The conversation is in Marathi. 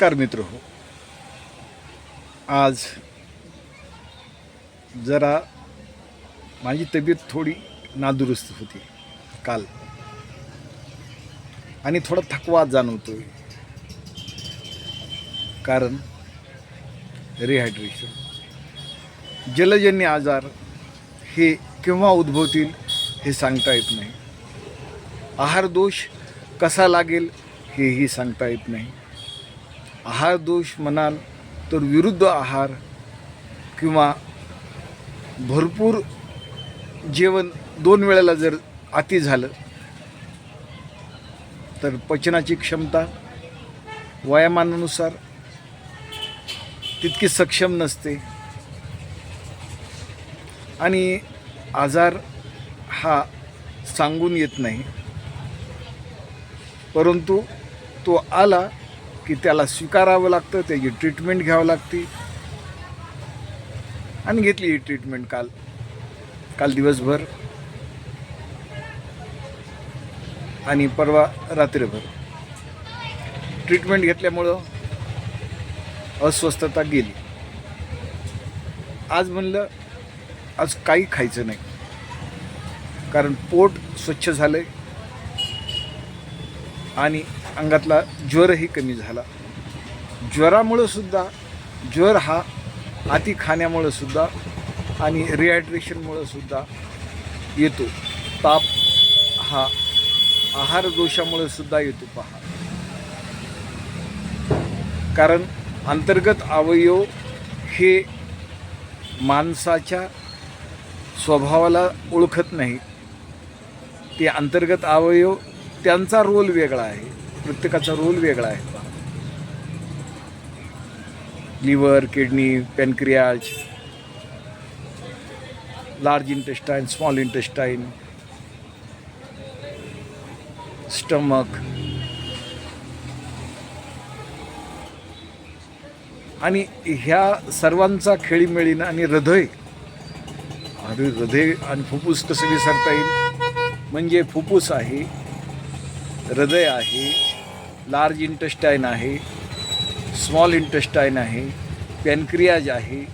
नमस्कार मित्र हो. आज जरा माझी तब्येत थोडी नादुरुस्त होती काल. आणि थोडा थकवा जाणवतोय. कारण रिहायड्रेशन जलजन्य आजार हे केव्हा उद्भवतील हे सांगता येत नाही. आहार दोष कसा लागेल हेही सांगता येत नाही. आहार दोष म्हणाल तर विरुद्ध आहार किंवा भरपूर जेवण दोन वेळेला जर अति झालं तर पचनाची क्षमता वयामानानुसार तितकी सक्षम नसते. आणि आजार हा सांगून येत नाही. परंतु तो आला की त्याला स्वीकारावं लागतं त्याची ट्रीटमेंट घ्यावं लागते. आणि घेतली ही ट्रीटमेंट काल. काल दिवसभर. आणि परवा रात्रीभर. ट्रीटमेंट घेतल्यामुळं अस्वस्थता गेली. आज म्हणलं आज काही खायचं नाही. कारण पोट स्वच्छ झालंय. आणि अंगातला ज्वरही कमी झाला. ज्वरामुळं सुद्धा ज्वर हा अति खाण्यामुळं सुद्धा आणि रिहायड्रेशनमुळं सुद्धा येतो. ताप हा आहार दोषामुळे सुद्धा येतो पहा. कारण अंतर्गत अवयव हे माणसाच्या स्वभावाला ओळखत नाही ते अंतर्गत अवयव त्यांचा रोल वेगळा आहे. प्रत्येकाचा रोल वेगळा आहे. Liver kidney pancreas large intestine small intestine stomach. आणि ह्या सर्वांचा खेळीमेळीनं आणि हृदय हृदय आणि फुफ्फुस कसं विसरता येईल? म्हणजे फुफ्फुस आहे हृदय आहे लार्ज इंटेस्टाईन आहे स्मॉल इंटेस्टाईन आहे पॅनक्रियाज आहे.